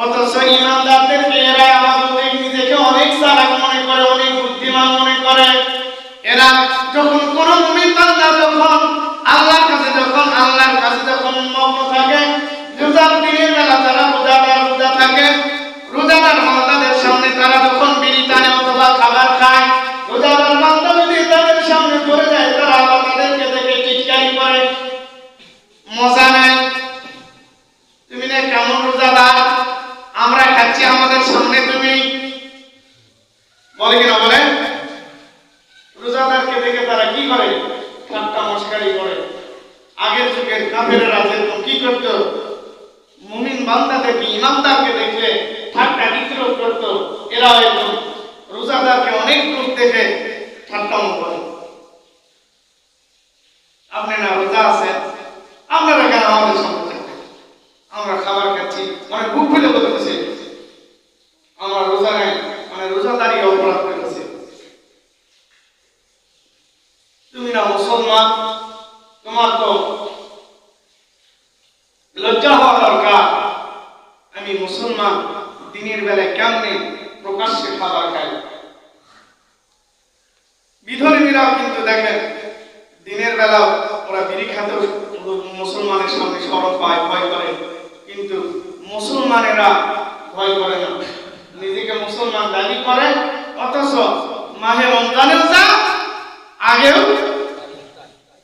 অথচ ইমানদারদের মেয়েরা আমাদের নিজেকে অনেক চালাক মনে করে অনেক বুদ্ধিমান মনে করে এরা যখন কোন মুমিন বান্দা যখন আল্লাহর কাছে যখন আল্লাহর কাছে যখন মগ্ন থাকে রোজার দিনের বেলা তারা রোজাদার রোজা থাকে রোজাদার বান্দাদের সামনে তারা যখন বিড়ি টানে অথবা খাবার খায় রোজাদার বান্দা যদি তাদের সামনে পড়ে যায় তারা আবার তাদেরকে দেখে টিটকারি করে মজা নেয় তুমি না কেমন রোজাদার আমরা খাচ্ছি আমাদের সামনে তুমি বলে কিনা বলে দেখে তারা কি করে? ঠাট্টা মস্কারি করে। আগের যুগের কাফেরেরা যেরকম কি করত? মুমিন বান্দা দেখে ইমানদারকে দেখলে ঠাট্টা বিদ্রোহ করত। এরা হয়তো রোজাদারকে অনেক লোক দেখে ঠাট্টামো করে আপনি না রোজা আছেন আপনারা কেন আমাদের সামনে থাকবেন আমরা খাবার খাচ্ছি মানে বুক ফুলে বলতেছে আমরা রোজা নেই মানে রোজাদারি অপরাধ করেছে তুমি মুসলমান তোমার তো লজ্জা হওয়া দরকার। আমি মুসলমান, দিনের বেলায় কেমনে প্রকাশ্যে খাবার খাই বিধর্মীরাও কিন্তু দেখেন, দিনের বেলা ওরা বিড়ি খাতেও মুসলমানের সামনে সরব পায়, ভয় করে। কিন্তু মুসলমানেরা ভয় করে না। নিজেকে মুসলমান দাবি করে, অথচ মাহে রমজানেও যা, আগেও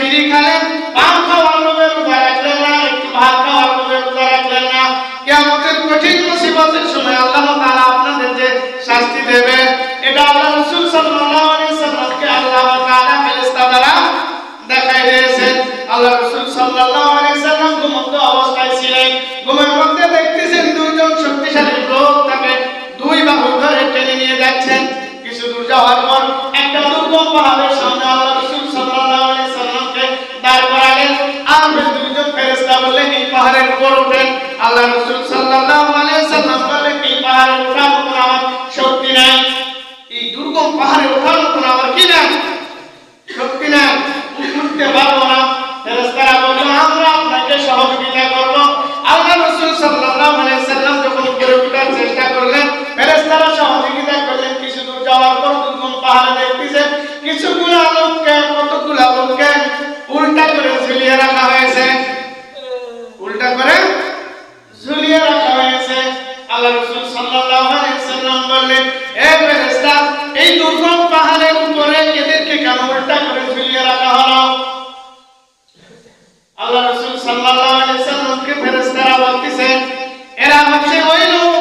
বিড়ি খালেন পান খাওয়ার লোভে রোজা রাখলেন না, একটু ভাত খাওয়ার লোভে রোজা রাখলেন না। কিয়ামতের কঠিন মুসিবতের সময় আল্লাহ তাআলা আপনাদের যে শাস্তি দেবে, এটা আল্লাহ রাসূল সাল্লাল্লাহু আলাইহি সাল্লামকে আল্লাহ তাআলা ফেরেশতা দ্বারা দেখাই দিয়েছেন। আল্লাহ রাসূল সাল্লাল্লাহু আলাইহি সাল্লাম ঘুমন্ত অবস্থায় ছিলেন। ঘুমের আল্লাহ রাসূল সাল্লাল্লাহু আলাইহি সাল্লাম বললেন এই পাহাড়ে ওঠার মতো আমার শক্তি নাই। এই দুর্গম পাহাড়ে ওঠার মতো আমার কি নাই? শক্তি নাই। উঠতে পারব না। ফেরেশতারা বলল আমরা আপনাকে সহযোগিতা করব। আল্লাহ রাসূল সাল্লাল্লাহু আলাইহি সাল্লাম যখন উপরে ওঠার চেষ্টা করলেন, ফেরেশতারা সহযোগিতা করলেন। কিছু দূর যাওয়ার পর দুর্গম পাহাড়ে দেখতেছেন কিছুগুলো লোককে কতগুলো লোককে উল্টা করে ঝুলিয়ে রাখা হয়েছে উল্টা করে ঝুলিয়ে রাখা হয়েছে আল্লাহ রাসূল সাল্লাল্লাহু আলাইহি সাল্লাম বললেন হে ফেরেশতা এই দুর্গম পাহাড়ের উপরে এদেরকে কেন করে ঝুলিয়ে রাখা হলো? আল্লাহ রাসূল সাল্লাল্লাহু আলাইহি সাল্লামকে এরা হচ্ছে ওই লোক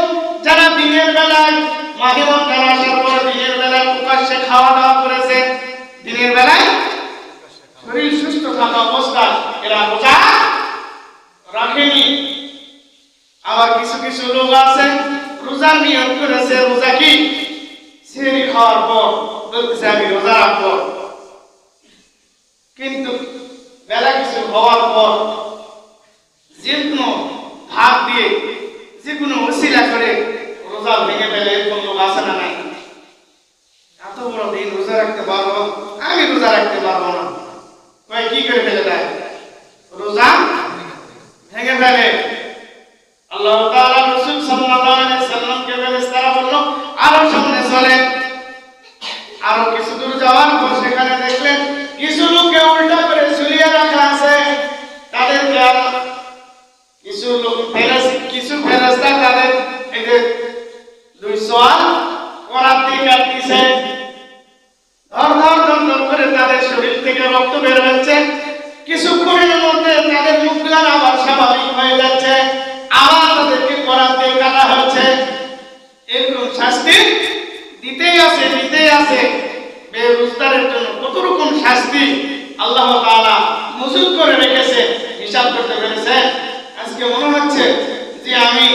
যারা দিনের বেলায় মাহে রমজান আসার পরে দিনের বেলায় প্রকাশ্যে খাওয়া দাওয়া করেছে। দিনের বেলায় শরীর সুস্থ থাকা অবস্থায় এরা রোজা রাখেনি। আবার কিছু কিছু লোক আছে, রোজা নিয়ত করেছে, রোজা কি? সেরি খাওয়ার পর বলতেছে আমি রোজা রাখব। কিন্তু বেলা কিছু হওয়ার পর, যে কোনো ভাগ দিয়ে, যে কোনো ওসিলা করে রোজা ভেঙে ফেলে, এরকম লোক আছে না নাই। এত বড় দিন রোজা রাখতে পারব? আমি রোজা রাখতে পারব না। কয়, কি করে ফেলে দেয়? রোজা ভেঙে ফেলে। আল্লাহ তাআলা রাসূল সাল্লাল্লাহু আলাইহি সাল্লামকে ফেরেশতারা বলল, আরও সামনে চলে। করার দিয়ে কাটতেছে ধর করে তাদের শরীর থেকে রক্ত বের হচ্ছে কিছুক্ষণের মধ্যে তাদের আবার স্বাভাবিক হয়ে যাচ্ছে। আবার তাদেরকে করার দিয়ে কাটা হচ্ছে। এরকম শাস্তি দিতেই আছে দিতেই আছে। বেরোজগারের জন্য কত রকম শাস্তি আল্লাহ তাআলা মজুদ করে রেখেছে, হিসাব করতে পেরেছে। আজকে মনে হচ্ছে যে আমি